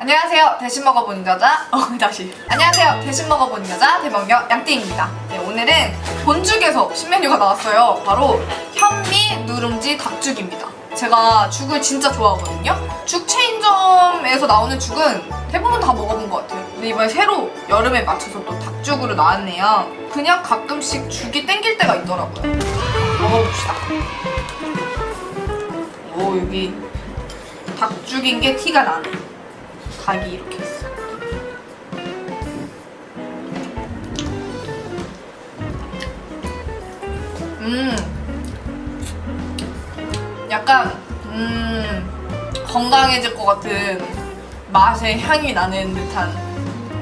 안녕하세요. 대신 먹어보는 여자. 어, 다시. 안녕하세요. 대신 먹어보는 여자 대먹여 양띵입니다. 네, 오늘은 본죽에서 신메뉴가 나왔어요. 바로 현미 누룽지 닭죽입니다. 제가 죽을 진짜 좋아하거든요. 죽 체인점에서 나오는 죽은 대부분 다 먹어본 것 같아요. 근데 이번에 새로 여름에 맞춰서 또 닭죽으로 나왔네요. 그냥 가끔씩 죽이 땡길 때가 있더라고요. 먹어봅시다. 오, 여기 닭죽인 게 티가 나네. 닭이 이렇게 있어. 음, 약간 음 건강해질 것 같은 맛의 향이 나는 듯한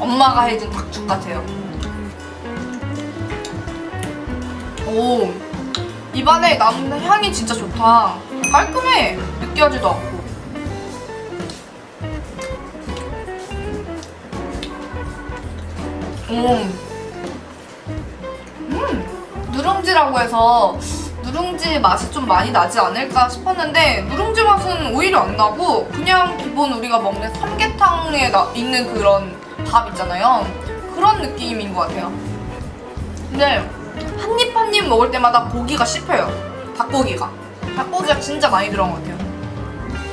엄마가 해준 닭죽 같아요. 오, 입안에 남는 향이 진짜 좋다. 깔끔해. 느끼하지도 않고. 음. 음. 누룽지라고 해서 누룽지 맛이 좀 많이 나지 않을까 싶었는데 누룽지 맛은 오히려 안 나고 그냥 기본 우리가 먹는 삼계탕에 나- 있는 그런 밥 있잖아요. 그런 느낌인 것 같아요. 근데 한 입 한 입 먹을 때마다 고기가 씹혀요. 닭고기가. 닭고기가 진짜 많이 들어간 것 같아요.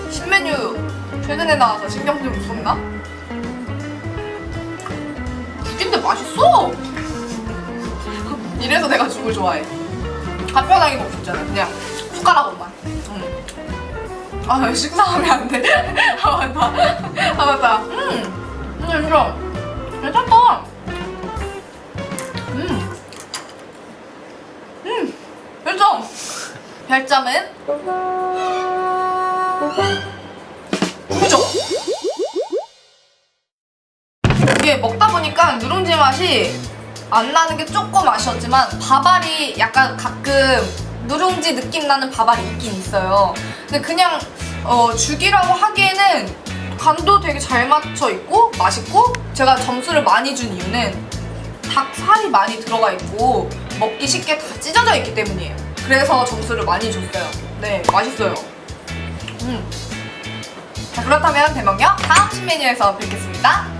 신메뉴 최근에 나와서 신경 좀 썼나? 죽인데 맛있어! 이래서 내가 죽을 좋아해. 간편하게 먹고 싶잖아. 그냥 숟가락으로만. 응. 아, 나 식사하면 안 돼. 아, 맞다. 아, 맞다. 음, 음, 진짜. 괜찮다. 음. 음, 별점. 별점은 보니까 누룽지 맛이 안 나는 게 조금 아쉬웠지만 밥알이 약간 가끔 누룽지 느낌 나는 밥알이 있긴 있어요. 근데 그냥 어, 죽이라고 하기에는 간도 되게 잘 맞춰 있고 맛있고 제가 점수를 많이 준 이유는 닭살이 많이 들어가 있고 먹기 쉽게 다 찢어져 있기 때문이에요. 그래서 점수를 많이 줬어요. 네, 맛있어요. 음. 자, 그렇다면 대먹여 다음 신메뉴에서 뵙겠습니다.